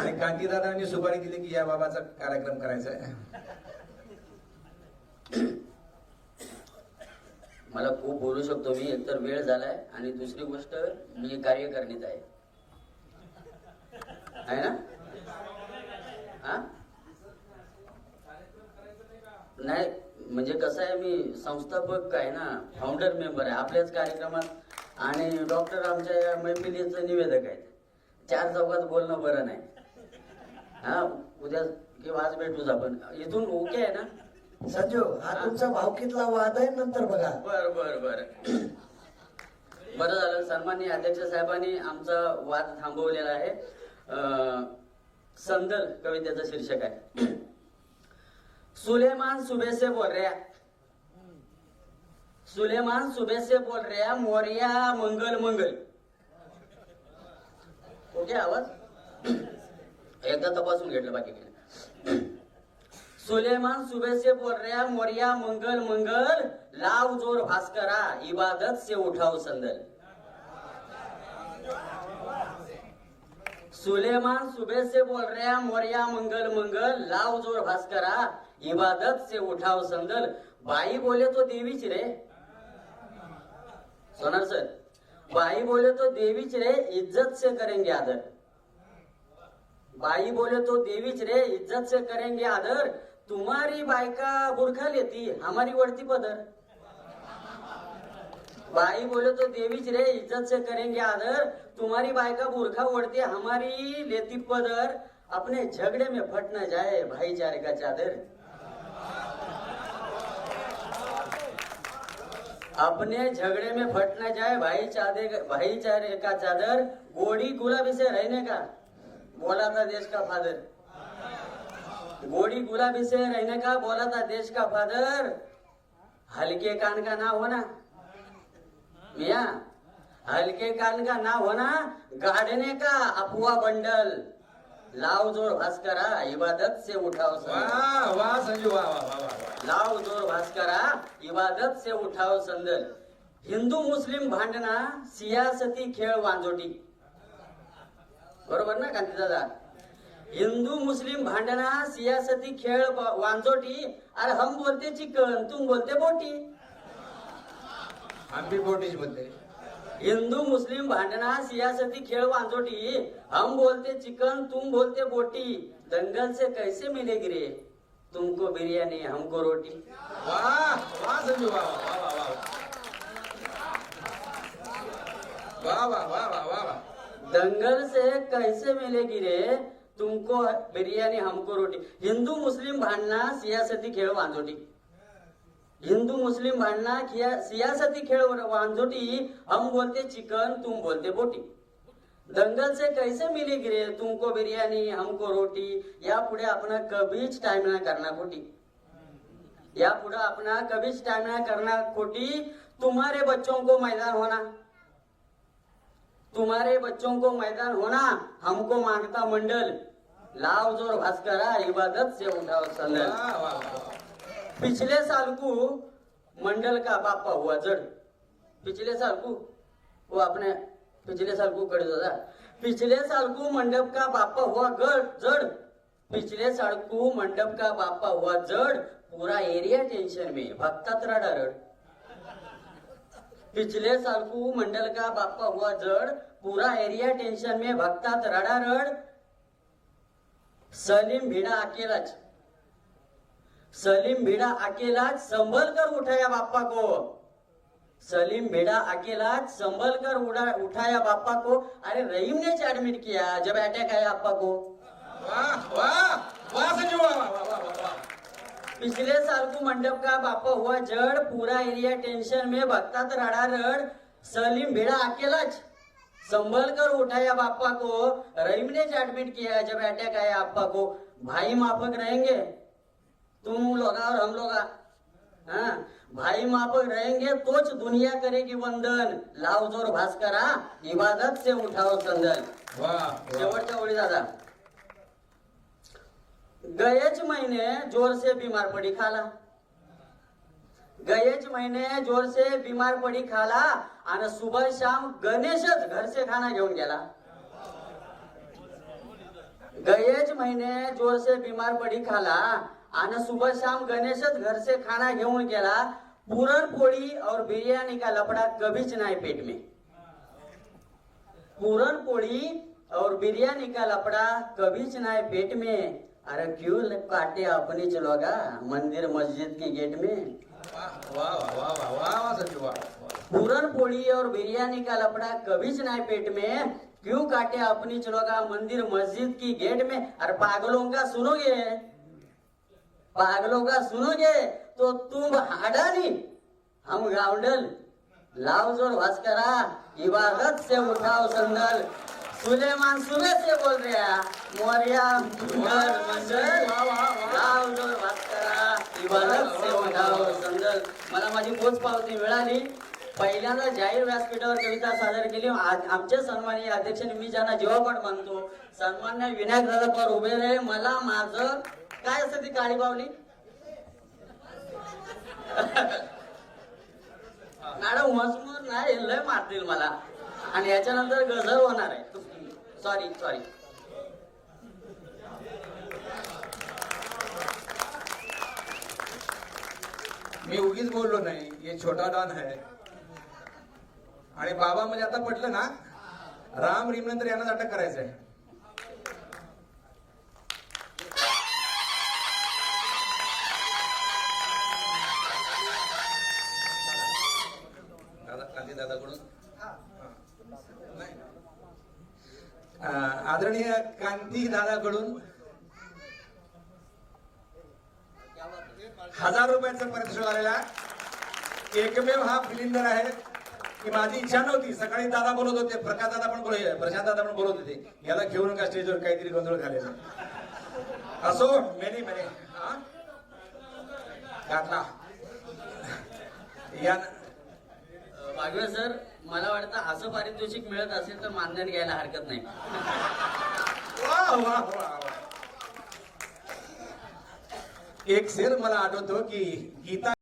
आणि कांतीदादांनी सुपारी दिली की या बाबाचा कार्यक्रम करायचा आहे. मला खूप बोलू शकतो मी एकतर वेळ झालाय आणि दुसरी गोष्ट मी कार्यकारिणीत आहे. आहे ना? हा? नाही म्हणजे कसं आहे मी संस्थापक आहे ना फाउंडर मेंबर आहे. आपल्याच कार्यक्रमात आणि डॉक्टर आमच्या या मैफिलीचं निवेदक आहेत. चार चौकात बोलणं बरं नाही. हा उद्या किंवा आज भेटूच आपण. इथून ओके आहे ना? संजू हा तुमचा भावकीतला वाद आहे नंतर बघा. बर बर बर. बरं झालं. सन्माननीय अध्यक्ष साहेबांनी आमचा वाद थांबवलेला आहे. अं, संदल कवितेचं शीर्षक आहे. सुलेमान सुबह से बोल रहा सुलेमान सुबह से बोल रहा मोरिया मंगल मंगल. ओके आवाज? एकदा तपासून घेतलं बाकी सुलेमान सुबह से बोल रहा मोरिया मंगल मंगल लाव जोर भास्करा इबादत से उठाओ संदल. सुलेमान सुबह से बोल रहा मोरिया मंगल मंगल लाव जोर भास्करा इबादत से उठाओ संदल. बाई बोले तो देवीच रे. सोनार सर बाई बोले तो देवीच रे इज्जत से करेंगे आदर. बाई बोले तो देवीच रे इज्जत से करेंगे आदर. तुम्हारी बायका बुरखा लेती हमारी वरती पदर. बाई बोले तो देवीच रे इज्जत से करेंगे आदर. तुम्हारी बायका बुरखा ओढ़ती हमारी लेती पदर. अपने झगड़े में फट न जाए भाईचारे का चादर। अपने झगड़े में फट न जाए भाईचारे भाईचारे का चादर गोड़ी गुलाबी से रहने का। बोला था देश का फादर। गोड़ी गुलाबी से रहने का बोला था देश का फादर। हल्के कान का ना होना। मिया हल्के कान का ना होना गाड़ने का अफवा बंडल। लाव जोर भास्करा इबादत से उठाओ संदल। वा वा संजू. लाव जोर भास्करा इबादत से उठाओ संदल। हिंदू मुस्लिम भांडणा सियासती खेळ वांजोटी। बरोबर ना कांती दादा? हिंदू मुस्लिम भांडणा सियासती खेळ वांजोटी अरे हम बोलते चिकन तुम बोलते बोटी. आम्ही पोटीच बोलते. हिंदू मुस्लिम भांडणा सियासती खेळ वांजोटी हम बोलते चिकन तुम बोलते बोटी. दंगल से कैसे मिलेगी रे तुमको बिरयानी हमको रोटी. वा वा संजू वा वा वा वा वा वा वा वा वा वा वा दंगल से कैसे मिलेगी रे? तुमको बिरयानी हमको रोटी। हिंदू मुस्लिम भांडणा सियासती खेळ वांजोटी हिंदू मुस्लिम भांडणा खिया- सियासती खेळ वांजोटी हम बोलते चिकन तुम बोलते बोटी। दंगल से कैसे मिलेगी रे? तुमको बिरयानी हमको रोटी। यापुढे आपण कधीच टाइम ना करणार खोटी। यापुढे आपण कधीच टाइम ना करणार खोटी। तुम्हारे बच्चों को मैदान होना। तुम्हारे बच्चों को मैदान होना हमको मांगता मंडल। लाव जोर भास्करा इबादत से उठाओ वा पिछले साल को मंडल का बापा हुआ जड़। पिछले साल को वो अपने पिछले साल को कर दादा। पिछले साल को मंडप का बापा हुआ गढ़ जड़। पिछले साल को मंडप का बापा हुआ जड़। पूरा एरिया टेंशन में भक्तात रड़ा रड़ पिछले साल को मंडल का बापा हुआ जड़ पूरा एरिया टेंशन में भक्ता रड़ा रड़ सलीम भिड़ा अकेलाच। सलीम भिड़ा अकेला संभल कर उठाया बापा को सलीम भिड़ा अकेला संभल कर उड़ा उठाया बापा को अरे रहीम ने एडमिट किया जब अटैक आया आपा को वाह वाह वाह संजू वाह वाह वा वा पिछले साल को मंडप का बापा हुआ जड़ पूरा एरिया टेंशन में भक्तात रड़ा रड़ सलीम भिड़ा अकेलाच. संभल कर उठाया बापा को रहीम ने एडमिट किया जब अटैक आया आपा को. भाई माफक रहेंगे? तुम लोग और हम लोग हाँ भाई माफक रहेंगे तोच दुनिया करेगी वंदन लाव जोर भास्करा इबादत से उठाओ संदन शेवटच्या ओळी दादा गएच महीने जोर से बीमार पड़ी खाला. गएच महीने जोर से बीमार पड़ी खाला आणि सुबह शाम गणेशच घर से खाना घेऊन गेला. गएच महिने जोर से बीमार पडी खाला आणि सुबह शाम गणेशच घर से खाना घेऊन गेला. पुरणपोळी और बिर्याणी का लपड़ा कभीच नाही पेट में. पुरणपोळी और बिर्याणी का लपड़ा कभीच नाही पेट में. अरे क्यों काटे अपनी चलोगा मंदिर मस्जिद के गेट में। वाह वाह और बिरयानी का लपड़ा कभी नहीं पेट में। क्यों काटे अपनी चलोगा मंदिर मस्जिद की गेट में? अरे पागलों का सुनोगे? पागलों का सुनोगे? तो तुम हाडानी हम गाउंडल लाओ जोर भास्करा इबादत से उठाओ संदल। सुलेमान सुबह से बोल रहे. हैं मोरिया मंगल मंगल राव जोर भास्करा इबादत से संदल मला माझी पोच पावती मिळाली. पहिल्यांदा जाहीर व्यासपीठावर कविता सादर केली. आमच्या आमचे सन्माननीय अध्यक्ष मी ज्यांना पण मानतो सन्मान्य विनायक दादा पवार उभे रे मला माझं काय असतं ती काळी बावली? मॅडम मजमूर नाही लय मारतील मला. आणि याच्यानंतर गझल होणार आहे. सॉरी सॉरी मी उगीच बोललो नाही हे छोटा डॉन आहे आणि बाबा म्हणजे आता पटलं ना राम रीम नंतर यांनाच अटक करायचंय. दादा गांधी दादाकडून? नाही. आदरणीय कांती दादाकडून हजार रुपयाचं पारितोषिक आलेला एकमेव हा फिलिंदर आहे. की माझी इच्छा नव्हती. सकाळी दादा बोलत होते प्रकाश दादा पण बोलत प्रशांत दादा पण बोलत होते याला घेऊन का स्टेजवर काहीतरी गोंधळ घालायचा. असो मेनी मेनी घातला. या वाघवे सर मला वाटतं असं पारितोषिक मिळत असेल तर मानधन घ्यायला हरकत नाही. वा वा वा. एक शेर मला आठवतो की गीता